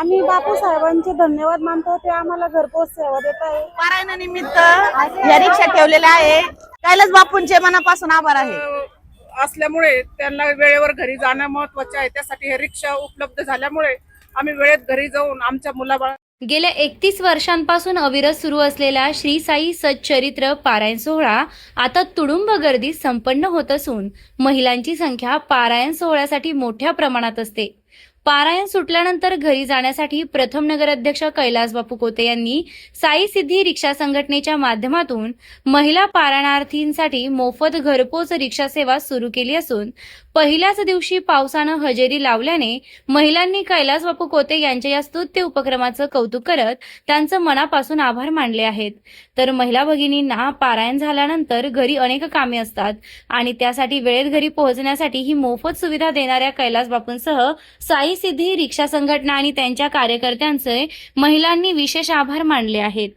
आम्ही बापू साहेबांचे धन्यवाद मानतो. ते आम्हाला घरपोच सेवा देत आहे. पारायणानिमित्त या रिक्षा ठेवलेल्या आहे. कैलास बापूंचे मनापासून आभार आहे. असल्यामुळे त्यांना वेळेवर घरी जाणं महत्त्वाचे आहे. त्यासाठी हे रिक्षा उपलब्ध झाल्यामुळे आम्ही वेळेत घरी जाऊन आमच्या मुलाबाळ गेल्या एकतीस वर्षांपासून अविरत सुरू असलेला श्री साई सच्चरित्र पारायण सोहळा आता तुडुंब गर्दीत संपन्न होत असून महिलांची संख्या पारायण सोहळ्यासाठी मोठ्या प्रमाणात असते. पारायण सुटल्यानंतर घरी जाण्यासाठी प्रथम नगराध्यक्ष कैलास बापू कोते यांनी साई सिद्धी रिक्षा संघटनेच्या माध्यमातून महिला पारायणार्थींसाठी मोफत घरपोच रिक्षा सेवा सुरू केली असून पहिल्याच दिवशी पावसानं हजेरी लावल्याने महिलांनी कैलास बापू कोते यांच्या या स्तुत्य उपक्रमाचं कौतुक करत त्यांचं मनापासून आभार मानले आहेत. तर महिला भगिनींना पारायण झाल्यानंतर घरी अनेक कामे असतात आणि त्यासाठी वेळेत घरी पोहोचण्यासाठी ही मोफत सुविधा देणाऱ्या कैलास बापूंसह साई सिद्धी रिक्षा संघटना आणि त्यांच्या कार्यकर्त्यांचे महिलांनी विशेष आभार मानले आहेत.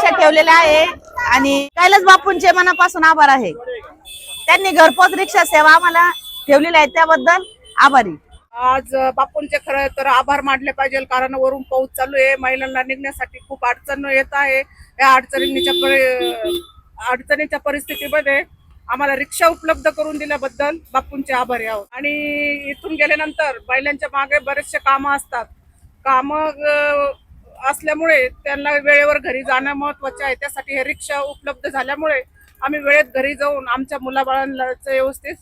अपेक्षा ठेवलेल्या आहे. आणि कैलास बापूंचे मनापासून आभार आहे. त्यांनी घरपोच रिक्षा सेवा आम्हाला ठेवलेल्या आहे. त्याबद्दल आभारी. आज बापूंचे खरं तर आभार मानले पाहिजे कारण वरून पाऊस चालू आहे. महिलांना निघण्यासाठी खूप अडचण येत आहे. या अडचणीच्या अडचणीच्या परिस्थितीमध्ये आम्हाला रिक्षा उपलब्ध करून दिल्याबद्दल बापूंचे आभारी आहोत. आणि इथून गेल्यानंतर बैलांच्या मागे बरेचसे कामं असतात. कामं असल्यामुळे त्यांना वेळेवर घरी जाणं महत्त्वाचे आहे. त्यासाठी हे रिक्षा उपलब्ध झाल्यामुळे आम्ही वेळेत घरी जाऊन आमच्या मुलाबाळांना व्यवस्थित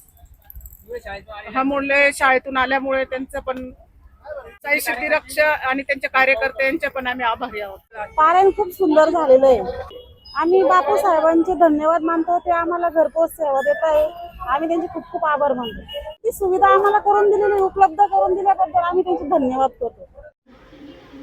हा मुले शाळेतून आल्यामुळे त्यांचं पण साई सिद्धी रक्षा आणि त्यांचे कार्यकर्ते यांचे पण आम्ही आभारी आहोत. पारायण खूप सुंदर झालेलं आहे. आम्ही बापू साहेबांचे धन्यवाद मानतो. ते आम्हाला घरपोच सेवा देत आहे. आम्ही त्यांचे खूप खूप आभार मानतो. ती सुविधा आम्हाला करून दिलेली उपलब्ध करून दिल्याबद्दल आम्ही त्यांचे धन्यवाद करतो.